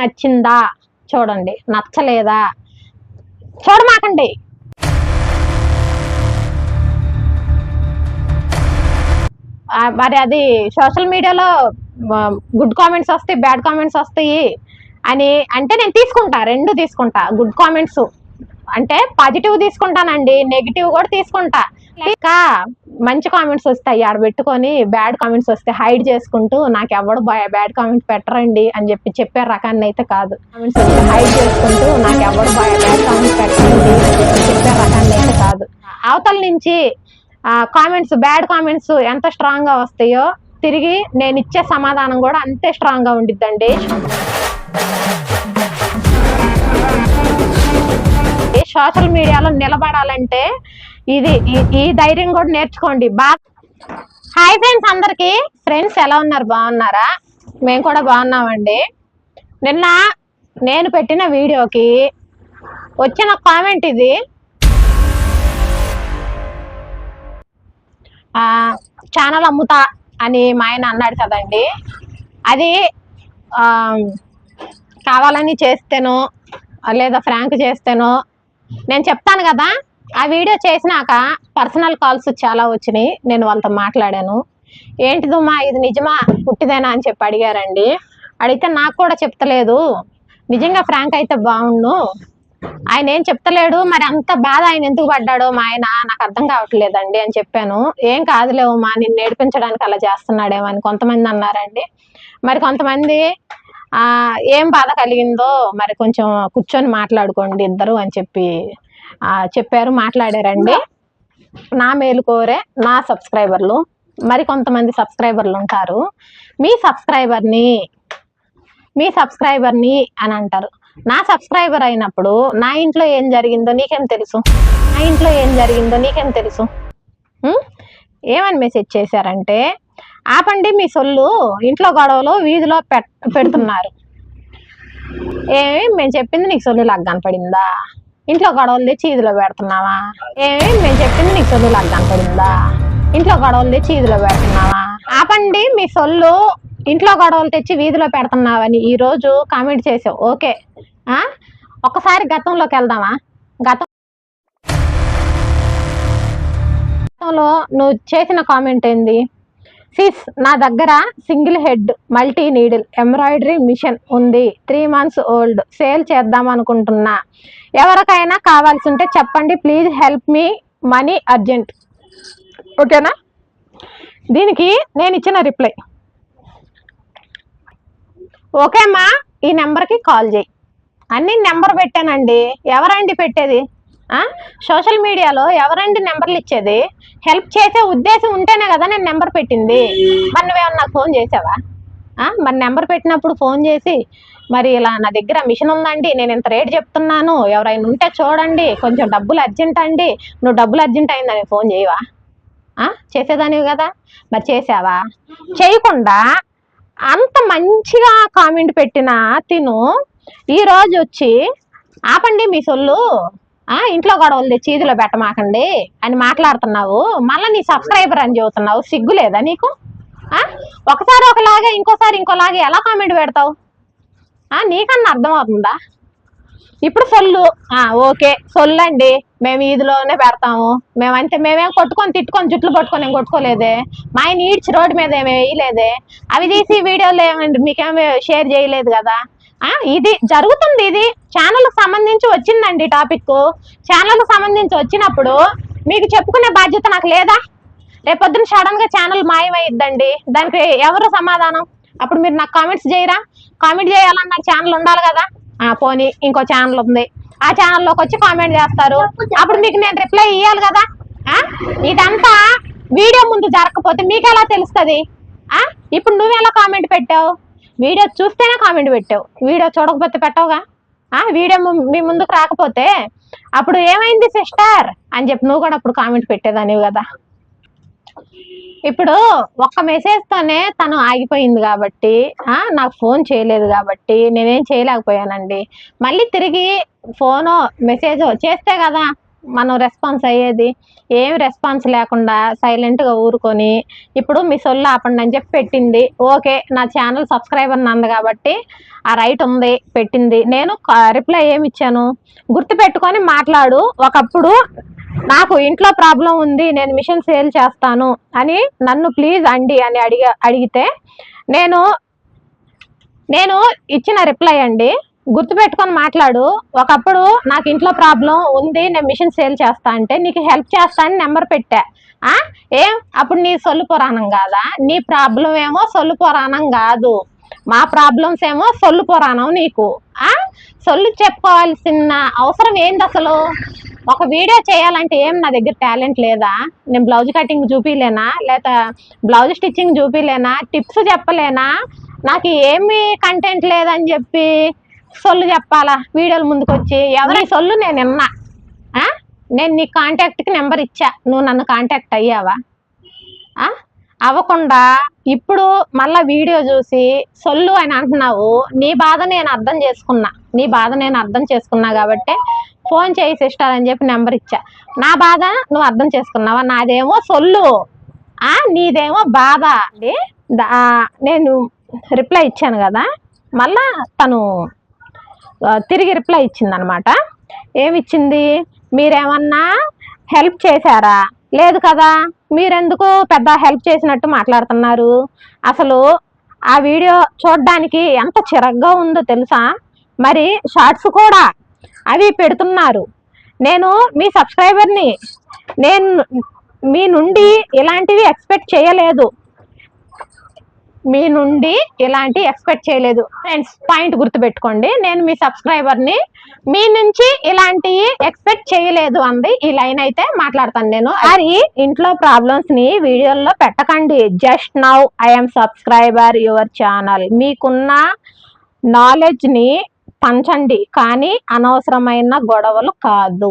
నచ్చిందా? చూడండి. నచ్చలేదా? చూడమాకండి. మరి అది సోషల్ మీడియాలో గుడ్ కామెంట్స్ వస్తాయి బ్యాడ్ కామెంట్స్ వస్తాయి అని అంటే నేను తీసుకుంటా రెండు తీసుకుంటా గుడ్ కామెంట్స్. అంటే పాజిటివ్ తీసుకుంటానండి నెగిటివ్ కూడా తీసుకుంటా. ఇంకా మంచి కామెంట్స్ వస్తాయి ఆడ పెట్టుకొని బ్యాడ్ కామెంట్స్ వస్తే హైడ్ చేసుకుంటూ నాకు ఎవడు బ్యాడ్ కామెంట్ పెట్టరండి అని చెప్పి చెప్పే రకాన్ని అయితే కాదు. కామెంట్స్ వస్తే హైడ్ చేసుకుంటూ నాకు ఎవడు బ్యాడ్ కామెంట్ పెట్టరండి చెప్పే రకాన్ని అయితే కాదు. అవతల నుంచి కామెంట్స్ బ్యాడ్ కామెంట్స్ ఎంత స్ట్రాంగ్గా వస్తాయో తిరిగి నేను ఇచ్చే సమాధానం కూడా అంతే స్ట్రాంగ్గా ఉండిద్దండి. సోషల్ మీడియాలో నిలబడాలంటే ఇది ఈ- ఈ ధైర్యం కూడా నేర్చుకోండి. బాగా హాయ్ ఫ్రెండ్స్ అందరికి. ఫ్రెండ్స్ ఎలా ఉన్నారు? బాగున్నారా? మేము కూడా బాగున్నామండి. నిన్న నేను పెట్టిన వీడియోకి వచ్చిన కామెంట్ ఇది. ఛానల్ అమ్ముతా అని మా ఆయన అన్నాడు కదండి. అది కావాలని చేస్తేనో లేదా ఫ్రాంక్ చేస్తేనో నేను చెప్తాను కదా ఆ వీడియో చేసినాక పర్సనల్ కాల్స్ చాలా వచ్చినాయి నేను వాళ్ళతో మాట్లాడాను. ఏంటిదమ్మా ఇది నిజమా పుట్టిదేనా అని చెప్పి అడిగారండి. అడిగితే నాకు కూడా చెప్తలేదు. నిజంగా ఫ్రాంక్ అయితే బాగుండు. ఆయన ఏం చెప్తలేడు మరి అంత బాధ ఆయన ఎందుకు పడ్డాడో మా ఆయన నాకు అర్థం కావట్లేదండి అని చెప్పాను. ఏం కాదులేవు మా నిన్ను నేర్పించడానికి అలా చేస్తున్నాడేమో అని కొంతమంది అన్నారండి. మరి కొంతమంది ఆ ఏం బాధ కలిగిందో మరి కొంచెం కూర్చొని మాట్లాడుకోండి ఇద్దరు అని చెప్పి చెప్పారు మాట్లాడారండి. నా మేలు కోరే నా సబ్స్క్రైబర్లు మరి కొంతమంది సబ్స్క్రైబర్లు ఉంటారు. మీ సబ్స్క్రైబర్ని మీ సబ్స్క్రైబర్ని అని అంటారు. నా సబ్స్క్రైబర్ అయినప్పుడు నా ఇంట్లో ఏం జరిగిందో నీకేం తెలుసు? నా ఇంట్లో ఏం జరిగిందో నీకేం తెలుసు? ఏమని మెసేజ్ చేశారంటే ఆపండి మీ సొల్లు ఇంట్లో గొడవలు వీధిలో పెడుతున్నారు. ఏమి మేము చెప్పింది నీకు సొల్లు లాగా కనపడిందా? ఇంట్లో గొడవలు తెచ్చి వీధిలో పెడుతున్నావా? ఏమి మేము చెప్పింది నీకు సొల్లు లాగా కనపడిందా? ఇంట్లో గొడవలు తెచ్చి వీధిలో పెడుతున్నావా? ఆపండి మీ సొల్లు ఇంట్లో గొడవలు తెచ్చి వీధిలో పెడుతున్నావని ఈరోజు కామెంట్ చేసావు. ఓకే. ఒకసారి గతంలోకి వెళ్దామా? గతం గతంలో నువ్వు చేసిన కామెంట్ ఏంది? సిస్ నా దగ్గర single head multi needle embroidery machine ఉంది. త్రీ మంత్స్ ఓల్డ్ సేల్ చేద్దాం అనుకుంటున్నా. ఎవరికైనా కావాల్సి ఉంటే చెప్పండి. Please help me money urgent ఓకేనా దీనికి నేను ఇచ్చిన రిప్లై ఓకే అమ్మా ఈ నెంబర్కి కాల్ చేయి. అన్ని నెంబర్ పెట్టానండి. ఎవరండి పెట్టేది? సోషల్ మీడియాలో ఎవరండి నెంబర్లు ఇచ్చేది? హెల్ప్ చేసే ఉద్దేశం ఉంటేనే కదా నేను నెంబర్ పెట్టింది. మరి నువ్వేమన్నా నాకు ఫోన్ చేసావా? మరి నెంబర్ పెట్టినప్పుడు ఫోన్ చేసి మరి ఇలా నా దగ్గర మిషన్ ఉందండి నేను ఇంత రేట్ చెప్తున్నాను ఎవరైనా ఉంటే చూడండి కొంచెం డబ్బులు అర్జెంట్ అండి నువ్వు డబ్బులు అర్జెంట్ అయిందని ఫోన్ చేయవా? చేసేదానివి కదా? మరి చేసావా? చేయకుండా అంత మంచిగా కామెంట్ పెట్టిన తిను ఈ రోజు వచ్చి ఆపండి మీ సొల్లు. ఆ ఇంట్లో గొడవలు తెచ్చి ఈదిలో పెట్టమాకండి అని మాట్లాడుతున్నావు. మళ్ళీ నీ సబ్స్క్రైబర్ అని చెబుతున్నావు. సిగ్గు లేదా నీకు? ఒకసారి ఒకలాగా ఇంకోసారి ఇంకోలాగా ఎలా కామెంట్ పెడతావు? నీకన్నా అర్థమవుతుందా? ఇప్పుడు సొల్లు. ఓకే. సొల్లు అండి మేము ఈదిలోనే పెడతాము. మేమంటే మేమేం కొట్టుకొని తిట్టుకొని జుట్లు పట్టుకొని ఏం కొట్టుకోలేదే. మా ఆయన ఈడ్చి రోడ్డు మీద ఏమి వేయలేదే. అవి తీసి వీడియోలు ఏమండి మీకేమి షేర్ చేయలేదు కదా. ఇది జరుగుతుంది ఇది ఛానల్ సంబంధించి వచ్చిందండి టాపిక్ ఛానల్ సంబంధించి వచ్చినప్పుడు మీకు చెప్పుకునే బాధ్యత నాకు లేదా? రేపొద్దున సడన్గా ఛానల్ మాయమైద్దండి. దానికి ఎవరు సమాధానం? అప్పుడు మీరు నాకు కామెంట్స్ చేయరా? కామెంట్ చేయాలన్న ఛానల్ ఉండాలి కదా? ఆ పోనీ ఇంకో ఛానల్ ఉంది. ఆ ఛానల్లోకి వచ్చి కామెంట్ చేస్తారు. అప్పుడు మీకు నేను రిప్లై ఇవ్వాలి కదా? ఆ? ఇదంతా వీడియో ముందు జరగకపోతే మీకు ఎలా తెలుస్తుంది? ఆ? ఇప్పుడు నువ్వు ఎలా కామెంట్ పెట్టావు? వీడియో చూస్తేనే కామెంట్ పెట్టావు. వీడియో చూడకపోతే పెట్టవుగా? ఆ వీడియో మీ ముందుకు రాకపోతే అప్పుడు ఏమైంది సిస్టర్ అని చెప్పి నువ్వు కూడా అప్పుడు కామెంట్ పెట్టేదానివి కదా. ఇప్పుడు ఒక్క మెసేజ్ తోనే తను ఆగిపోయింది కాబట్టి ఆ నాకు ఫోన్ చేయలేదు కాబట్టి నేనేం చేయలేకపోయానండి. మళ్ళీ తిరిగి ఫోను మెసేజ్ చేస్తే కదా మనం రెస్పాన్స్ అయ్యేది ఏం రెస్పాన్స్ లేకుండా సైలెంట్గా ఊరుకొని ఇప్పుడు మీ సొల్లు ఆపండి అని చెప్పి పెట్టింది. ఓకే నా ఛానల్ సబ్స్క్రైబర్ నంది కాబట్టి ఆ రైట్ ఉంది పెట్టింది. నేను రిప్లై ఏమి ఇచ్చాను? గుర్తుపెట్టుకొని మాట్లాడు. ఒకప్పుడు నాకు ఇంట్లో ప్రాబ్లం ఉంది నేను మిషన్ సేల్ చేస్తాను అని నన్ను ప్లీజ్ అండి అని అడిగా అడిగితే నేను నేను ఇచ్చిన రిప్లై అండి గుర్తుపెట్టుకొని మాట్లాడు. ఒకప్పుడు నాకు ఇంట్లో ప్రాబ్లం ఉంది నేను మిషన్ సేల్ చేస్తా అంటే నీకు హెల్ప్ చేస్తా అని నెంబర్ పెట్టా. ఆ? ఏం? అప్పుడు నీ సొల్లు పురాణం కాదా? నీ ప్రాబ్లం ఏమో సొల్లు పురాణం కాదు. మా ప్రాబ్లమ్స్ ఏమో సొల్లు పురాణం నీకు. ఆ? సొల్లు చెప్పుకోవాల్సిన అవసరం ఏంది అసలు? ఒక వీడియో చేయాలంటే ఏం నా దగ్గర టాలెంట్ లేదా? నేను బ్లౌజ్ కటింగ్ చూపిలేనా? లేదా బ్లౌజ్ స్టిచ్చింగ్ చూపిలేనా? టిప్స్ చెప్పలేనా? నాకు ఏమి కంటెంట్ లేదని చెప్పి సొల్లు చెప్పాలా? వీడియోల ముందుకు వచ్చి ఎవరి సొల్లు నేను విన్నా? నేను నీ కాంటాక్ట్కి నెంబర్ ఇచ్చా. నువ్వు నన్ను కాంటాక్ట్ అయ్యావా? ఆ? అవ్వకుండా ఇప్పుడు మళ్ళా వీడియో చూసి సొల్లు అని అంటున్నావు నీ బాధ నేను అర్థం చేసుకున్నా. నీ బాధ నేను అర్థం చేసుకున్నా కాబట్టి ఫోన్ చేయి సిస్టర్ అని చెప్పి నెంబర్ ఇచ్చా. నా బాధ నువ్వు అర్థం చేసుకున్నావా? నాదేమో సొల్లు. ఆ? నీదేమో బాధ. నేను రిప్లై ఇచ్చాను కదా. మళ్ళా తను తిరిగి రిప్లై ఇచ్చింది అనమాట ఏమిచ్చింది? మీరేమన్నా హెల్ప్ చేశారా? లేదు కదా? మీరెందుకు పెద్ద హెల్ప్ చేసినట్టు మాట్లాడుతున్నారు? అసలు ఆ వీడియో చూడడానికి ఎంత చిరగ్గా ఉందో తెలుసా? మరి షార్ట్స్ కూడా అవి పెడుతున్నారు. నేను మీ సబ్స్క్రైబర్ని నేను మీ నుండి ఇలాంటివి ఎక్స్పెక్ట్ చేయలేదు. మీ నుండి ఇలాంటి ఎక్స్పెక్ట్ చేయలేదు. ఫ్రెండ్స్ పాయింట్ గుర్తుపెట్టుకోండి. నేను మీ సబ్స్క్రైబర్ని మీ నుంచి ఇలాంటివి ఎక్స్పెక్ట్ చేయలేదు అంది. ఈ లైన్ అయితే మాట్లాడతాను నేను. అది ఇంట్లో ప్రాబ్లమ్స్ని వీడియోల్లో పెట్టకండి. Just now I'm subscriber your channel మీకున్న నాలెడ్జ్ని పంచండి. కానీ అనవసరమైన గొడవలు కాదు.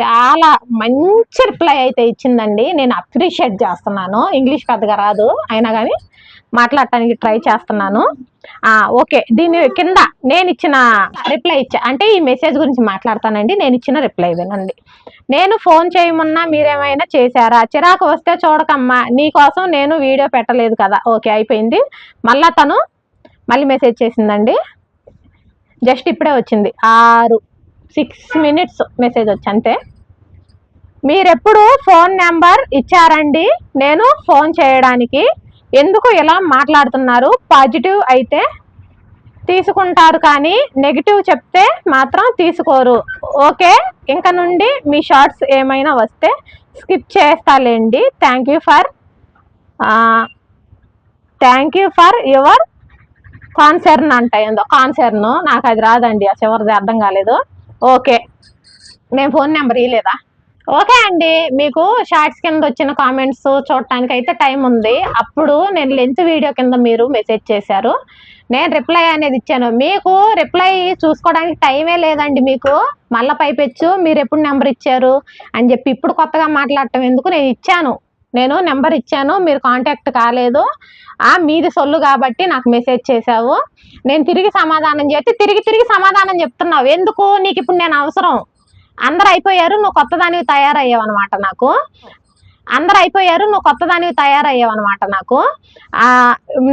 చాలా మంచి రిప్లై అయితే ఇచ్చిందండి. నేను అప్రిషియేట్ చేస్తున్నాను. ఇంగ్లీష్ పెద్దగా రాదు. అయినా కానీ మాట్లాడటానికి ట్రై చేస్తున్నాను. ఓకే. దీని కింద నేను ఇచ్చిన రిప్లై ఇచ్చా అంటే ఈ మెసేజ్ గురించి మాట్లాడతానండి. నేను ఇచ్చిన రిప్లై వినండి. నేను ఫోన్ చేయమన్నా మీరేమైనా చేశారా? చిరాకు వస్తే చూడకమ్మా. నీకోసం నేను వీడియో పెట్టలేదు కదా. ఓకే అయిపోయింది. మళ్ళా తను మళ్ళీ మెసేజ్ చేసిందండి. జస్ట్ ఇప్పుడే వచ్చింది. ఆరు. సిక్స్ మినిట్స్ మెసేజ్ వచ్చి అంతే. మీరెప్పుడు ఫోన్ నెంబర్ ఇచ్చారండి. నేను ఫోన్ చేయడానికి. ఎందుకు ఇలా మాట్లాడుతున్నారు? పాజిటివ్ అయితే తీసుకుంటారు కానీ నెగిటివ్ చెప్తే మాత్రం తీసుకోరు. ఓకే? ఇంక నుండి మీ షార్ట్స్ ఏమైనా వస్తే skip చేస్తాలేండి. Thank you for thank you for your concern అంట. ఏందో కాన్సర్న్ నాకు అది రాదండి. ఆ చివరిది అర్థం కాలేదు. ఓకే. నేను ఫోన్ నెంబర్ ఇవ్వలేదా ఓకే అండి. మీకు షార్ట్స్ కింద వచ్చిన కామెంట్స్ చూడటానికి అయితే టైం ఉంది. అప్పుడు నేను లెంత్ వీడియో కింద మీరు మెసేజ్ చేశారు. నేను రిప్లై అనేది ఇచ్చాను. మీకు రిప్లై చూసుకోవడానికి టైమే లేదండి మీకు. మళ్ళీ పైపెచ్చు. మీరు ఎప్పుడు నెంబర్ ఇచ్చారు అని చెప్పి ఇప్పుడు కొత్తగా మాట్లాడటం ఎందుకు నేను ఇచ్చాను. నేను నెంబర్ ఇచ్చాను మీరు కాంటాక్ట్ కాలేదు. ఆ మీది సొల్లు కాబట్టి నాకు మెసేజ్ చేశావు. నేను తిరిగి సమాధానం చేస్తే తిరిగి తిరిగి సమాధానం చెప్తున్నావు. ఎందుకు? నీకు ఇప్పుడు నేను అవసరం. అందరు అయిపోయారు నువ్వు కొత్తదానివి తయారయ్యావు అనమాట నాకు. అందరు అయిపోయారు నువ్వు కొత్తదానివి తయారయ్యావు అనమాట నాకు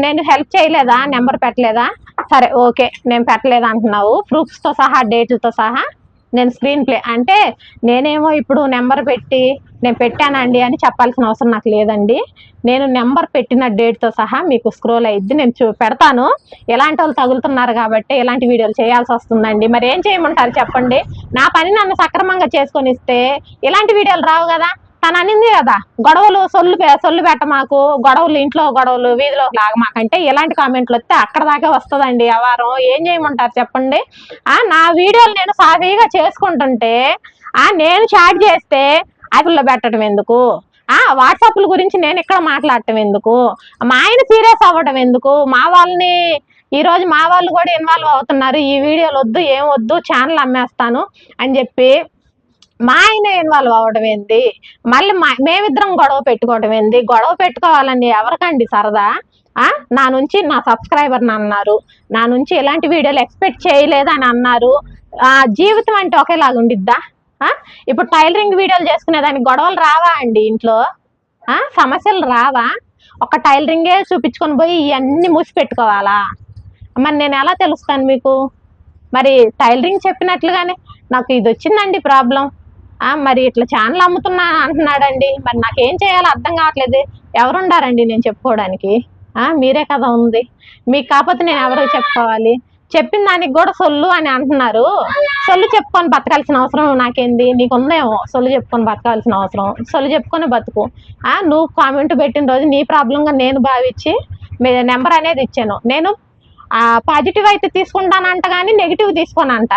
నేను హెల్ప్ చేయలేదా? నెంబర్ పెట్టలేదా? సరే ఓకే నేను పెట్టలేదు అంటున్నావు ప్రూఫ్స్తో సహా డేట్లతో సహా. నేను స్క్రీన్ ప్లే అంటే నేనేమో ఇప్పుడు నెంబర్ పెట్టి నేను పెట్టానండి అని చెప్పాల్సిన అవసరం నాకు లేదండి. నేను నెంబర్ పెట్టిన డేట్తో సహా మీకు స్క్రోల్ అయ్యిద్ది నేను చూ పెడతాను. ఎలాంటి వాళ్ళు తగులుతున్నారు కాబట్టి ఎలాంటి వీడియోలు చేయాల్సి వస్తుందండి. మరి ఏం చేయమంటారు చెప్పండి? నా పని నన్ను సక్రమంగా చేసుకొని ఇస్తే ఇలాంటి వీడియోలు రావు కదా? తను అనింది కదా. గొడవలు సొల్లు సొల్లు పెట్ట మాకు. గొడవలు ఇంట్లో గొడవలు వీధిలో లాగమాకంటే మాకంటే కామెంట్లు వస్తే అక్కడ దాకా వస్తుందండి అవారం ఏం చేయమంటారు చెప్పండి? ఆ నా వీడియోలు నేను సాఫీగా చేసుకుంటుంటే ఆ నేను చాట్ చేస్తే యాప్లో పెట్టడం ఎందుకు? ఆ వాట్సాప్ల గురించి నేను ఇక్కడ మాట్లాడటం ఎందుకు? మా ఆయన సీరియస్ అవ్వడం ఎందుకు? మా వాళ్ళని ఈ రోజు మా వాళ్ళు కూడా ఇన్వాల్వ్ అవుతున్నారు. ఈ వీడియోలు వద్దు ఏం వద్దు ఛానల్ అమ్మేస్తాను అని చెప్పి మా ఆయన ఇన్వాల్వ్ అవ్వడం ఏంది? మళ్ళీ మా మేమిద్దరం గొడవ పెట్టుకోవడం ఏంది? గొడవ పెట్టుకోవాలని ఎవరికండి సరదా? నా నుంచి నా సబ్స్క్రైబర్ అన్నారు. నా నుంచి ఎలాంటి వీడియోలు ఎక్స్పెక్ట్ చేయలేదని అన్నారు. జీవితం అంటే ఒకేలాగా ఉండిద్దా? ఇప్పుడు టైలరింగ్ వీడియోలు చేసుకునే దానికి గొడవలు రావా అండి ఇంట్లో? సమస్యలు రావా? ఒక టైలరింగే చూపించుకొని పోయి ఇవన్నీ మూసి పెట్టుకోవాలా? మరి నేను ఎలా తెలుస్తాను మీకు? మరి టైలరింగ్ చెప్పినట్లుగానే నాకు ఇది వచ్చిందండి ప్రాబ్లం. మరి ఇట్లా ఛానల్ అమ్ముతున్నా అంటున్నాడండి. మరి నాకేం చేయాలో అర్థం కావట్లేదు. ఎవరుండారండి నేను చెప్పుకోవడానికి? మీరే కదా ఉంది. మీకు కాకపోతే నేను ఎవరికి చెప్పుకోవాలి? చెప్పిన దానికి కూడా సొల్లు అని అంటున్నారు. సొల్లు చెప్పుకొని బతకాల్సిన అవసరం నాకేంది? నీకు ఉందేమో సొల్లు చెప్పుకొని బతకాల్సిన అవసరం. సొల్లు చెప్పుకొని బతుకు. నువ్వు కామెంట్ పెట్టిన రోజు నీ ప్రాబ్లంగా నేను భావించి మీ నెంబర్ అనేది ఇచ్చాను. నేను పాజిటివ్ అయితే తీసుకుంటానంట కానీ నెగిటివ్ తీసుకోనంట.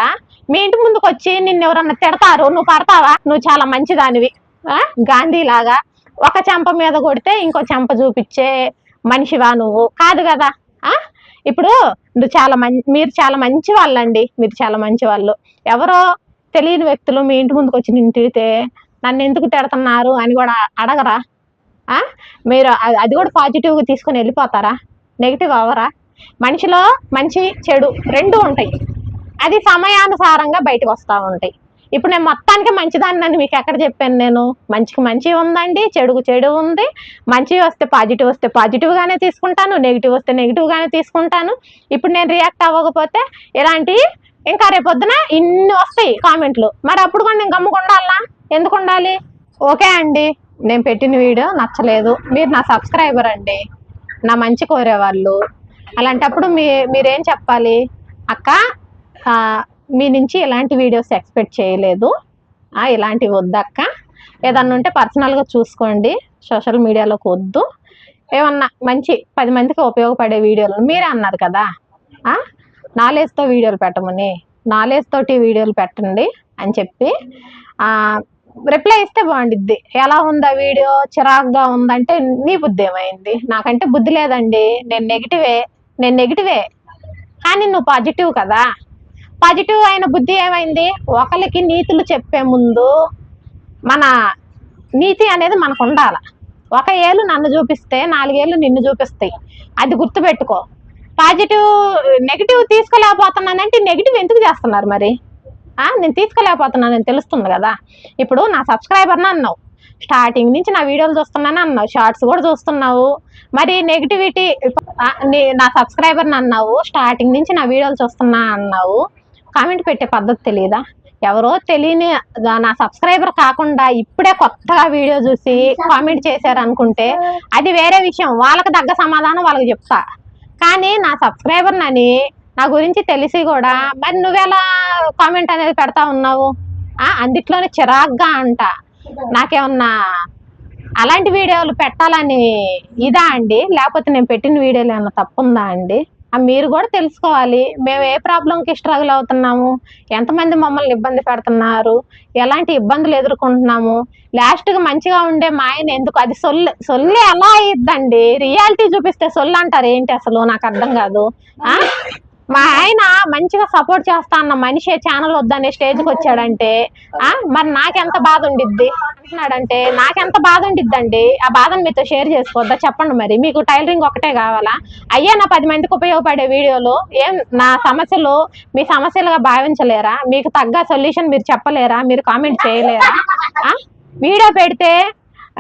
మీ ఇంటి ముందుకు వచ్చి నిన్ను ఎవరన్నా తిడతారు? నువ్వు పడతావా? నువ్వు చాలా మంచిదానివి. గాంధీ లాగా ఒక చెంప మీద కొడితే ఇంకో చెంప చూపించే మనిషివా నువ్వు? కాదు కదా. ఆ? ఇప్పుడు నువ్వు చాలా మంచి మీరు చాలా మంచి వాళ్ళండి మీరు చాలా మంచి వాళ్ళు ఎవరో తెలియని వ్యక్తులు మీ ఇంటి ముందుకు వచ్చి నిన్ను తిడితే నన్ను ఎందుకు తిడుతున్నారు అని కూడా అడగరా? మీరు అది కూడా పాజిటివ్గా తీసుకొని వెళ్ళిపోతారా? నెగిటివ్ అవరా మనిషిలో మంచి చెడు రెండు ఉంటాయి. అది సమయానుసారంగా బయటకు వస్తూ ఉంటాయి. ఇప్పుడు నేను మొత్తానికి మంచిదాన్ని అని మీకు ఎక్కడ చెప్పాను నేను? మంచికి మంచి ఉందండి చెడుకు చెడు ఉంది. మంచి వస్తే పాజిటివ్ వస్తే పాజిటివ్గానే తీసుకుంటాను నెగిటివ్ వస్తే నెగిటివ్గానే తీసుకుంటాను. ఇప్పుడు నేను రియాక్ట్ అవ్వకపోతే ఇలాంటి ఇంకా రేపొద్దున ఇన్ని వస్తాయి కామెంట్లు. మరి అప్పుడు కూడా నేను గమ్ముకుండాలా? ఎందుకు ఉండాలి? ఓకే అండి. నేను పెట్టిన వీడియో నచ్చలేదు. మీరు నా సబ్స్క్రైబర్ అండి. నా మంచి కోరేవాళ్ళు. అలాంటప్పుడు మీ మీరేం చెప్పాలి? అక్క మీ నుంచి ఇలాంటి వీడియోస్ ఎక్స్పెక్ట్ చేయలేదు. ఇలాంటివి వద్దక్క. ఏదన్నా ఉంటే పర్సనల్గా చూసుకోండి. సోషల్ మీడియాలోకి వద్దు. ఏమన్నా మంచి పది మందికి ఉపయోగపడే వీడియోలు మీరే అన్నారు కదా నాలెడ్జ్తో వీడియోలు పెట్టమని నాలెడ్జ్ తోటి వీడియోలు పెట్టండి అని చెప్పి రిప్లై ఇస్తే బాగుండిద్ది. ఎలా ఉందా వీడియో? చిరాకుగా ఉందంటే నీ బుద్ధి ఏమైంది? నాకంటే బుద్ధి లేదండి. నేను నెగిటివే నేను నెగిటివే. కానీ నువ్వు పాజిటివ్ కదా. పాజిటివ్ అయిన బుద్ధి ఏమైంది? ఒకరికి నీతులు చెప్పే ముందు మన నీతి అనేది మనకు ఉండాలి. ఒక ఏళ్ళు నన్ను చూపిస్తే నాలుగేళ్ళు నిన్ను చూపిస్తాయి. అది గుర్తుపెట్టుకో. పాజిటివ్ నెగిటివ్ తీసుకోలేకపోతున్నానంటే నెగిటివ్ ఎందుకు చేస్తున్నారు మరి? ఆ, నేను తీసుకోలేకపోతున్నానని తెలుస్తుంది కదా. ఇప్పుడు నా సబ్స్క్రైబర్ని అన్నావు. స్టార్టింగ్ నుంచి నా వీడియోలు చూస్తున్నాను అన్నావు. షార్ట్స్ కూడా చూస్తున్నావు. మరి నెగిటివిటీ నా సబ్స్క్రైబర్ని అన్నావు. స్టార్టింగ్ నుంచి నా వీడియోలు చూస్తున్నా అన్నావు. కామెంట్ పెట్టే పద్ధతి తెలియదా ఎవరో తెలియని నా సబ్స్క్రైబర్ కాకుండా ఇప్పుడే కొత్తగా వీడియో చూసి కామెంట్ చేశారు అనుకుంటే అది వేరే విషయం. వాళ్ళకి తగ్గ సమాధానం వాళ్ళకి చెప్తా. కానీ నా సబ్స్క్రైబర్ నని నా గురించి తెలిసి కూడా మరి నువ్వెలా కామెంట్ అనేది పెడతా ఉన్నావు? అందుట్లోనే చిరాగ్గా అంట. నాకేమన్నా అలాంటి వీడియోలు పెట్టాలని ఇదా అండి? లేకపోతే నేను పెట్టిన వీడియోలు ఏమన్నా తప్పుందా అండి? మీరు కూడా తెలుసుకోవాలి. మేము ఏ ప్రాబ్లంకి స్ట్రగుల్ అవుతున్నాము? ఎంతమంది మమ్మల్ని ఇబ్బంది పెడుతున్నారు? ఎలాంటి ఇబ్బందులు ఎదుర్కొంటున్నాము? లాస్ట్గా మంచిగా ఉండే మా ఆయన ఎందుకు? అది సొల్లు సొల్లు ఎలా అయ్యిద్దండి రియాలిటీ చూపిస్తే సొల్లు అంటారు ఏంటి అసలు? నాకు అర్థం కాదు. మా ఆయన మంచిగా సపోర్ట్ చేస్తా అన్న మనిషి ఛానల్ వద్దనే స్టేజ్కి వచ్చాడంటే ఆ? మరి నాకెంత బాధ ఉండిద్ది? అంటున్నాడంటే నాకెంత బాధ ఉండిద్దండి? ఆ బాధను మీతో షేర్ చేసుకోవద్దా? చెప్పండి మరి. మీకు టైలరింగ్ ఒకటే కావాలా? అయ్యా నా పది మందికి ఉపయోగపడే వీడియోలు ఏం నా సమస్యలు మీ సమస్యలుగా భావించలేరా? మీకు తగ్గ సొల్యూషన్ మీరు చెప్పలేరా? మీరు కామెంట్ చేయలేరా? ఆ? వీడియో పెడితే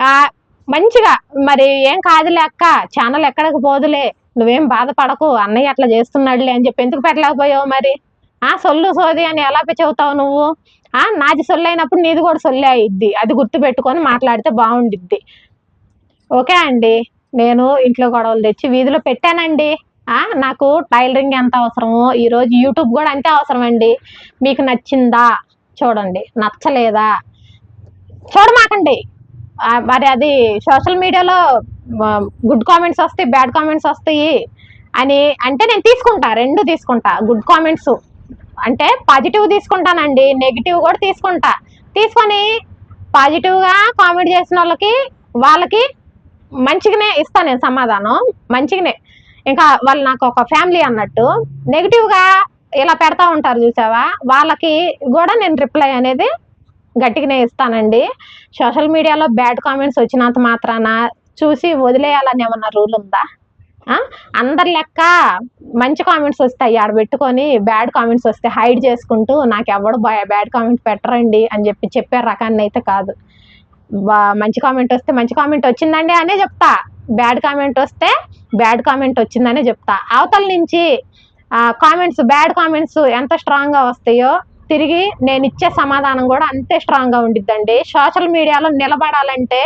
ఆ మంచిగా మరి ఏం కాదులే అక్క ఛానల్ ఎక్కడికి పోదులే. నువ్వేం బాధపడకు అన్నయ్య అట్లా చేస్తున్నాడులే అని చెప్పి ఎందుకు పెట్టలేకపోయావు మరి? ఆ సొల్లు సోది అని ఎలా చెబుతావు నువ్వు? ఆ నాది సొల్లు అయినప్పుడు నీది కూడా సొల్లే అయ్యిద్ది అది గుర్తు పెట్టుకొని మాట్లాడితే బాగుండిద్ది. ఓకే అండి నేను ఇంట్లో గొడవలు తెచ్చి వీధిలో పెట్టానండి. నాకు టైలరింగ్ ఎంత అవసరమో ఈరోజు యూట్యూబ్ కూడా అంతే అవసరం అండి మీకు నచ్చిందా? చూడండి. నచ్చలేదా? చూడమాకండి. మరి అది సోషల్ మీడియాలో గుడ్ కామెంట్స్ వస్తాయి బ్యాడ్ కామెంట్స్ వస్తాయి. అని అంటే నేను తీసుకుంటా రెండు తీసుకుంటా గుడ్ కామెంట్స్ అంటే పాజిటివ్ తీసుకుంటానండి నెగిటివ్ కూడా తీసుకుంటా. తీసుకొని పాజిటివ్గా కామెంట్ చేసిన వాళ్ళకి వాళ్ళకి మంచిగానే ఇస్తాను నేను సమాధానం మంచిగానే. ఇంకా వాళ్ళు నాకు ఒక ఫ్యామిలీ అన్నట్టు నెగిటివ్గా ఇలా పెడతా ఉంటారు చూసావా? వాళ్ళకి కూడా నేను రిప్లై అనేది గట్టిగానే ఇస్తానండి. సోషల్ మీడియాలో బ్యాడ్ కామెంట్స్ వచ్చినంత మాత్రాన చూసి వదిలేయాలని ఏమన్నా రూల్ ఉందా? అందరి లెక్క మంచి కామెంట్స్ వస్తాయి. ఆడ పెట్టుకొని బ్యాడ్ కామెంట్స్ వస్తే హైడ్ చేసుకుంటూ నాకు ఎవడు బ్యాడ్ కామెంట్ పెట్టరండి అని చెప్పి చెప్పే రకాన్ని అయితే కాదు మంచి కామెంట్ వస్తే మంచి కామెంట్ వచ్చిందండి అనే చెప్తా. బ్యాడ్ కామెంట్ వస్తే బ్యాడ్ కామెంట్ వచ్చిందనే చెప్తా. అవతల నుంచి కామెంట్స్ బ్యాడ్ కామెంట్స్ ఎంత స్ట్రాంగ్గా వస్తాయో తిరిగి నేను ఇచ్చే సమాధానం కూడా అంతే స్ట్రాంగ్గా ఉండిద్దండి. సోషల్ మీడియాలో నిలబడాలంటే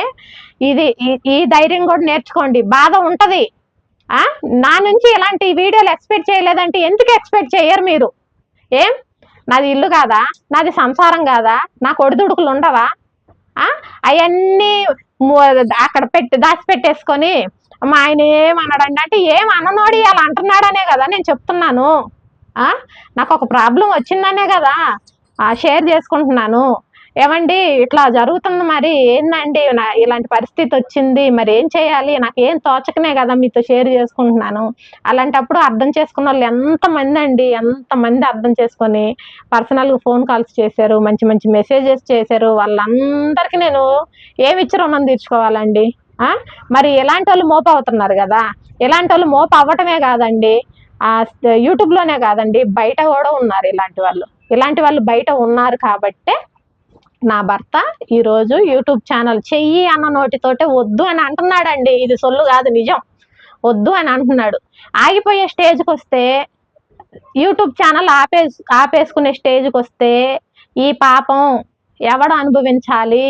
ఇది ఈ- ఈ ధైర్యం కూడా నేర్చుకోండి. బాధ ఉంటది. ఆ? నా నుంచి ఇలాంటి వీడియోలు ఎక్స్పెక్ట్ చేయలేదంటే ఎందుకు ఎక్స్పెక్ట్ చేయరు మీరు? ఏం? నాది ఇల్లు కాదా? నాది సంసారం కాదా? నా కొడుదుడుకులు ఉండవా? అవన్నీ అక్కడ పెట్టి దాచిపెట్టేసుకొని మా ఆయన ఏమన్నాడండి అంటే ఏం అన్ననోడి అలా అంటున్నాడనే కదా నేను చెప్తున్నాను. నాకు ఒక ప్రాబ్లం వచ్చిందనే కదా. ఆ షేర్ చేసుకుంటున్నాను. ఏమండి ఇట్లా జరుగుతుంది మరి. ఏందండి నా ఇలాంటి పరిస్థితి వచ్చింది. మరి ఏం చేయాలి? నాకు ఏం తోచకనే కదా మీతో షేర్ చేసుకుంటున్నాను. అలాంటప్పుడు అర్థం చేసుకున్న వాళ్ళు ఎంతమంది అండి ఎంతమంది అర్థం చేసుకొని పర్సనల్గా ఫోన్ కాల్స్ చేశారు మంచి మంచి మెసేజెస్ చేశారు. వాళ్ళందరికీ నేను ఏమి ఇచ్చి రుణం తీర్చుకోవాలండి? మరి ఇలాంటి వాళ్ళు మోప అవుతున్నారు కదా. ఇలాంటి వాళ్ళు మోప అవ్వటమే కాదండి. యూట్యూబ్లోనే కాదండి. బయట కూడా ఉన్నారు ఇలాంటి వాళ్ళు. ఇలాంటి వాళ్ళు బయట ఉన్నారు కాబట్టే నా భర్త ఈరోజు యూట్యూబ్ ఛానల్ చెయ్యి అన్న నోటితోటే వద్దు అని అంటున్నాడండి. ఇది సొల్లు కాదు నిజం. వద్దు అని అంటున్నాడు. ఆగిపోయే స్టేజ్కి వస్తే యూట్యూబ్ ఛానల్ ఆపే ఆపేసుకునే స్టేజ్కి వస్తే ఈ పాపం ఎవడు అనుభవించాలి?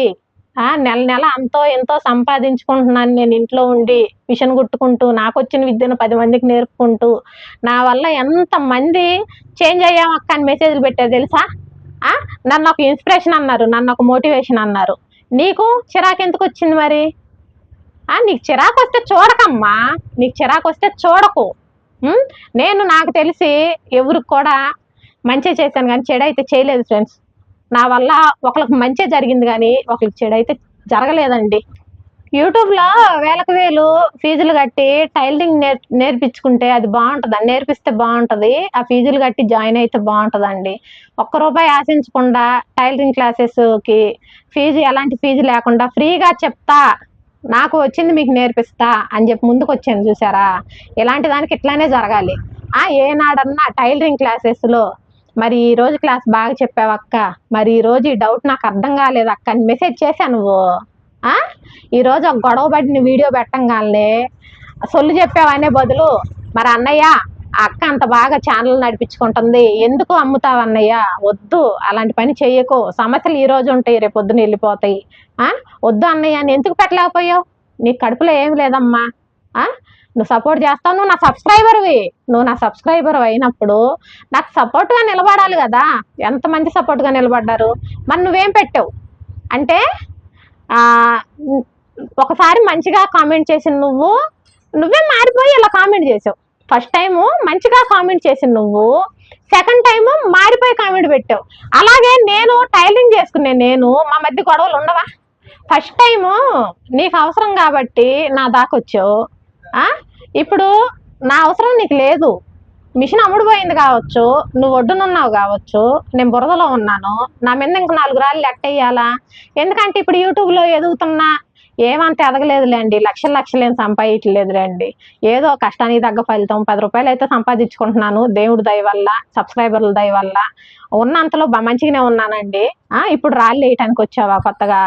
ఆ, నెల నెల అంతో ఎంతో సంపాదించుకుంటున్నాను నేను ఇంట్లో ఉండి మిషన్ కుట్టుకుంటూ నాకు వచ్చిన విద్యను పది మందికి నేర్పుకుంటూ నా వల్ల ఎంతమంది చేంజ్ అయ్యాం అక్క అని మెసేజ్లు పెట్టారు తెలుసా? నన్ను ఒక ఇన్స్పిరేషన్ అన్నారు నన్ను ఒక మోటివేషన్ అన్నారు. నీకు చిరాకు ఎందుకు వచ్చింది మరి? ఆ, నీకు చిరాకు వస్తే చూడకమ్మా. నీకు చిరాకు వస్తే చూడకు. నేను నాకు తెలిసి ఎవరికి కూడా మంచి చేశాను కానీ చెడు అయితే చేయలేదు ఫ్రెండ్స్ నా వల్ల ఒకరికి మంచి జరిగింది కానీ ఒకరికి చెడు అయితే జరగలేదండి. యూట్యూబ్లో వేలకు వేలు ఫీజులు కట్టి టైలరింగ్ నేర్ నేర్పించుకుంటే అది బాగుంటుంది? నేర్పిస్తే బాగుంటుంది ఆ ఫీజులు కట్టి జాయిన్ అయితే బాగుంటుందండి. ఒక్క రూపాయి ఆశించకుండా టైలరింగ్ క్లాసెస్కి ఫీజు ఎలాంటి ఫీజు లేకుండా ఫ్రీగా చెప్తా నాకు వచ్చింది మీకు నేర్పిస్తా అని చెప్పి ముందుకు వచ్చాను చూసారా? ఇలాంటి దానికి ఇట్లానే జరగాలి. ఆ ఏనాడన్నా టైలరింగ్ క్లాసెస్లో మరి ఈ రోజు క్లాస్ బాగా చెప్పావక్క మరి ఈ రోజు ఈ డౌట్ నాకు అర్థం కాలేదు అక్క అని మెసేజ్ చేశాను నువ్వు. ఈరోజు ఈ రోజు ఒక గొడవ పడిన వీడియో పెట్టంగానే సొల్లు చెప్పావనే బదులు మరి అన్నయ్య అక్క అంత బాగా ఛానల్ నడిపించుకుంటుంది. ఎందుకు అమ్ముతావు అన్నయ్య? వద్దు అలాంటి పని చెయ్యకు. సమస్యలు ఈ రోజు ఉంటాయి రేపు పొద్దున వెళ్ళిపోతాయి. ఆ? వద్దు అన్నయ్య నేను ఎందుకు పెట్టలేకపోయావు? నీ కడుపులో ఏం లేదమ్మా. నువ్వు సపోర్ట్ చేస్తావు నువ్వు నా సబ్స్క్రైబర్వి నువ్వు నా సబ్స్క్రైబర్ అయినప్పుడు నాకు సపోర్ట్గా నిలబడాలి కదా. ఎంతమంది సపోర్ట్గా నిలబడ్డారు? మరి నువ్వేం పెట్టావు? అంటే ఒకసారి మంచిగా కామెంట్ చేసిన నువ్వు నువ్వే మారిపోయి ఇలా కామెంట్ చేసావు. ఫస్ట్ టైము మంచిగా కామెంట్ చేసిన నువ్వు సెకండ్ టైము మారిపోయి కామెంట్ పెట్టావు. అలాగే నేను టైలింగ్ చేసుకునే నేను మా మధ్య గొడవలు ఉండవా? ఫస్ట్ టైము నీకు అవసరం కాబట్టి నా దాకొచ్చావు ఇప్పుడు నా అవసరం నీకు లేదు. మిషన్ అమ్ముడుపోయింది కావచ్చు నువ్వు ఒడ్డునున్నావు కావచ్చు నేను బురదలో ఉన్నాను. నా మీద ఇంక నాలుగు రాళ్ళు లెట్టేయాలా ఎందుకంటే ఇప్పుడు యూట్యూబ్లో ఎదుగుతున్నా ఏమంత ఎదగలేదులేండి లక్షలు లక్షలు ఏం సంపాదించలేదులేండి. ఏదో కష్టానికి తగ్గ ఫలితం పది రూపాయలు అయితే సంపాదించుకుంటున్నాను దేవుడి దయ వల్ల సబ్స్క్రైబర్ల దయ వల్ల. ఉన్నంతలో మంచిగానే ఉన్నానండి. ఇప్పుడు రాళ్ళు వేయటానికి వచ్చావా కొత్తగా?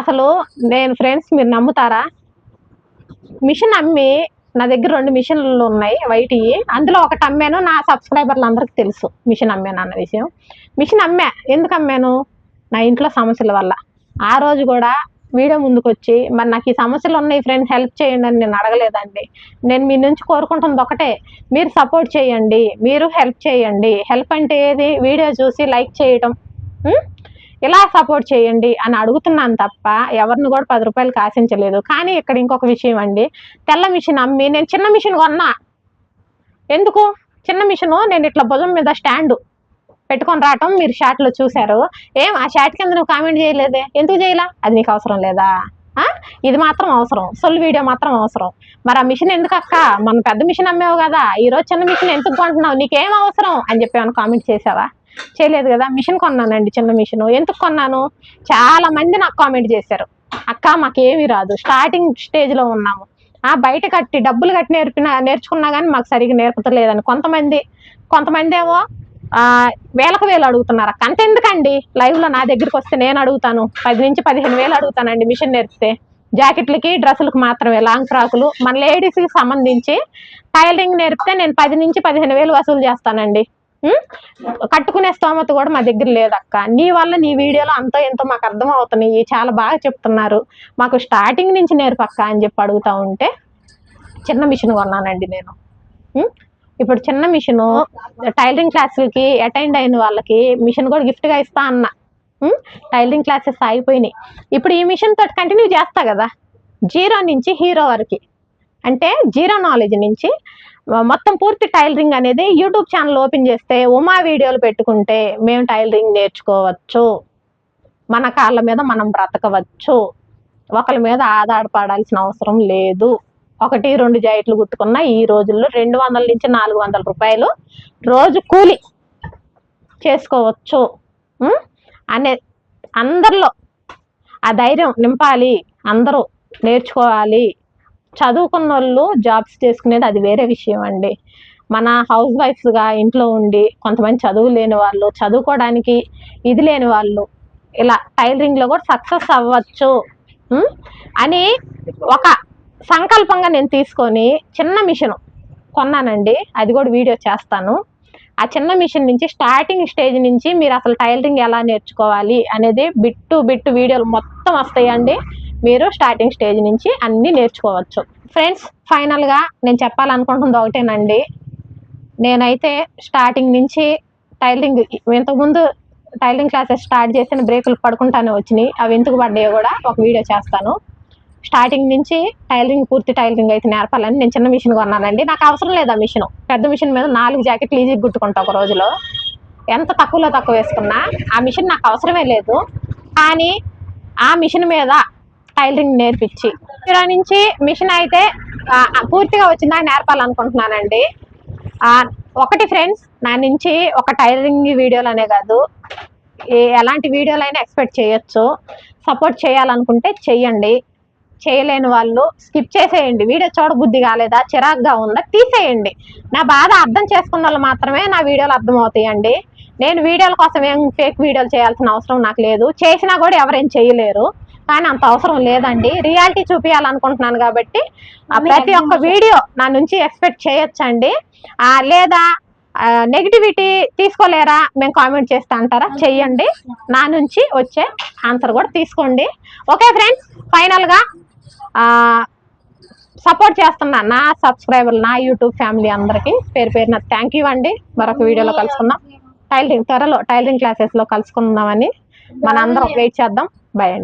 అసలు నేను ఫ్రెండ్స్ మీరు నమ్ముతారా? మిషన్ అమ్మి నా దగ్గర రెండు మిషన్లు ఉన్నాయి వైట్ అందులో ఒకటి అమ్మాను నా సబ్స్క్రైబర్లు అందరికీ తెలుసు మిషన్ అమ్మాను అన్న విషయం. మిషన్ అమ్మా ఎందుకు అమ్మాను? నా ఇంట్లో సమస్యల వల్ల. ఆ రోజు కూడా వీడియో ముందుకు వచ్చి మరి నాకు ఈ సమస్యలు ఉన్నాయి ఫ్రెండ్స్ హెల్ప్ చేయండి అని నేను అడగలేదండి. నేను మీ నుంచి కోరుకుంటుంది ఒకటే మీరు సపోర్ట్ చేయండి మీరు హెల్ప్ చేయండి. హెల్ప్ అంటే ఏది? వీడియో చూసి లైక్ చేయటం. ఇలా సపోర్ట్ చేయండి అని అడుగుతున్నాను తప్ప ఎవరిని కూడా పది రూపాయలకి ఆశించలేదు కానీ ఇక్కడ ఇంకొక విషయం అండి. తెల్ల మిషన్ అమ్మి నేను చిన్న మిషన్ కొన్నా. ఎందుకు? చిన్న మిషను నేను ఇట్లా భుజం మీద స్టాండు. పెట్టుకొని రావటం మీరు షార్ట్లో చూశారు. ఏం? ఆ షార్ట్ కింద నువ్వు కామెంట్ చేయలేదే. ఎందుకు చేయలా? అది నీకు అవసరం లేదా? ఇది మాత్రం అవసరం. సొల్ వీడియో మాత్రం అవసరం. మరి ఆ మిషన్ ఎందుకు అక్క? మనం పెద్ద మిషన్ అమ్మేవు కదా. ఈ రోజు చిన్న మిషన్ ఎందుకు కొంటున్నావు? నీకేం అవసరం? అని చెప్పి ఏమైనా కామెంట్ చేసావా చేయలేదు కదా. మిషన్ కొన్నానండి చిన్న మిషన్. ఎందుకు కొన్నాను? చాలా మంది నాకు కామెంట్ చేశారు. అక్క మాకేమీ రాదు. స్టార్టింగ్ స్టేజ్లో ఉన్నాము. ఆ బయట కట్టి డబ్బులు కట్టి నేర్పిన నేర్చుకున్నా కానీ మాకు సరిగ్గా నేర్పుతలేదని కొంతమంది కొంతమంది. ఏమో వేలకు వేలు అడుగుతున్నారు. అక్క అంతెందుకండి లైవ్లో నా దగ్గరికి వస్తే నేను అడుగుతాను. పది నుంచి పదిహేను వేలు అడుగుతానండి మిషన్ నేర్పితే. జాకెట్లకి డ్రెస్సులకు మాత్రమే లాంగ్ ఫ్రాకులు మన లేడీస్కి సంబంధించి టైలరింగ్ నేర్పితే నేను పది నుంచి పదిహేను వేలు వసూలు చేస్తానండి. కట్టుకునే స్తోమత కూడా మా దగ్గర లేదక్క. నీ వల్ల నీ వీడియోలో అంతో ఎంతో మాకు అర్థం అవుతున్నాయి చాలా బాగా చెప్తున్నారు. మాకు స్టార్టింగ్ నుంచి నేర్పక్క అని చెప్పి అడుగుతా ఉంటే చిన్న మిషన్ కొన్నానండి నేను. ఇప్పుడు చిన్న మిషన్ టైలరింగ్ క్లాసులకి అటెండ్ అయిన వాళ్ళకి మిషన్ కూడా gift గా ఇస్తా అన్న? టైలరింగ్ క్లాసెస్ ఆగిపోయినాయి. ఇప్పుడు ఈ మిషన్ తోటి కంటిన్యూ చేస్తా కదా? జీరో నుంచి హీరో వరకు. అంటే జీరో నాలెడ్జ్ నుంచి మొత్తం పూర్తి టైలరింగ్ అనేది యూట్యూబ్ ఛానల్ ఓపెన్ చేస్తే ఉమా వీడియోలు పెట్టుకుంటే మేము టైలరింగ్ నేర్చుకోవచ్చు. మన కాళ్ళ మీద మనం బ్రతకవచ్చు. ఒకరి మీద ఆధారపడాల్సిన అవసరం లేదు. ఒకటి రెండు జాకెట్లు గుర్తుకున్న ఈ రోజుల్లో రెండు వందల నుంచి నాలుగు వందల రూపాయలు రోజు కూలి చేసుకోవచ్చు. అనే అందరిలో ఆ ధైర్యం నింపాలి. అందరూ నేర్చుకోవాలి. చదువుకున్న వాళ్ళు జాబ్స్ చేసుకునేది అది వేరే విషయం అండి. మన హౌస్ వైఫ్స్గా ఇంట్లో ఉండి కొంతమంది చదువు లేని వాళ్ళు చదువుకోవడానికి ఇది లేని వాళ్ళు ఇలా టైలరింగ్లో కూడా సక్సెస్ అవ్వచ్చు. అని ఒక సంకల్పంగా నేను తీసుకొని చిన్న మిషన్ కొన్నానండి. అది కూడా వీడియో చేస్తాను. ఆ చిన్న మిషన్ నుంచి స్టార్టింగ్ స్టేజ్ నుంచి మీరు అసలు టైలరింగ్ ఎలా నేర్చుకోవాలి అనేది బిట్టు బిట్టు వీడియోలు మొత్తం వస్తాయండి. మీరు స్టార్టింగ్ స్టేజ్ నుంచి అన్నీ నేర్చుకోవచ్చు. ఫ్రెండ్స్ ఫైనల్గా నేను చెప్పాలనుకుంటుంది ఒకటేనండి. నేనైతే స్టార్టింగ్ నుంచి టైలరింగ్ ఇంతకుముందు టైలరింగ్ క్లాసెస్ స్టార్ట్ చేసిన బ్రేకులు పడుకుంటానే వచ్చినాయి. అవి ఎందుకు పడ్డాయో కూడా ఒక వీడియో చేస్తాను. స్టార్టింగ్ నుంచి టైలరింగ్ పూర్తి టైలరింగ్ అయితే నేర్పాలని నేను చిన్న మిషన్ కొన్నానండి. నాకు అవసరం లేదు ఆ మిషన్. పెద్ద మిషన్ మీద నాలుగు జాకెట్లు ఈజీగా గుట్టుకుంటా ఒక రోజులో. ఎంత తక్కువలో తక్కువ వేసుకున్నా ఆ మిషన్ నాకు అవసరమే లేదు. కానీ ఆ మిషన్ మీద టైలరింగ్ నేర్పించి ఇక్కడ నుంచి మిషన్ అయితే పూర్తిగా వచ్చిందా నేర్పాలనుకుంటున్నానండి. ఒకటి ఫ్రెండ్స్ నా నుంచి ఒక టైలరింగ్ వీడియోలు అనే కాదు ఏ- ఎలాంటి వీడియోలు అయినా ఎక్స్పెక్ట్ చేయొచ్చు. సపోర్ట్ చేయాలనుకుంటే చెయ్యండి. చేయలేని వాళ్ళు స్కిప్ చేసేయండి. వీడియో చూడబుద్ధి కాలేదా? చిరాగ్గా ఉందా? తీసేయండి. నా బాధ అర్థం చేసుకున్న వాళ్ళు మాత్రమే నా వీడియోలు అర్థమవుతాయండి. నేను వీడియోల కోసం ఏం ఫేక్ వీడియోలు చేయాల్సిన అవసరం నాకు లేదు. చేసినా కూడా ఎవరేం చేయలేరు. కానీ అంత అవసరం లేదండి. రియాలిటీ చూపించాలనుకుంటున్నాను కాబట్టి ఆ ప్రతి ఒక్క వీడియో నా నుంచి ఎక్స్పెక్ట్ చేయొచ్చండి. ఆ, లేదా నెగిటివిటీ తీసుకోలేరా? మేము కామెంట్ చేస్తా అంటారా? చెయ్యండి. నా నుంచి వచ్చే ఆన్సర్ కూడా తీసుకోండి. ఓకే ఫ్రెండ్స్ ఫైనల్గా సపోర్ట్ చేస్తున్న నా సబ్స్క్రైబర్లు నా యూట్యూబ్ ఫ్యామిలీ అందరికీ పేరు పేరున థ్యాంక్ యూ అండి. మరొక వీడియోలో కలుసుకుందాం. టైలరింగ్ త్వరలో టైలరింగ్ క్లాసెస్లో కలుసుకుందామని మన అందరం వెయిట్ చేద్దాం. బై అండి.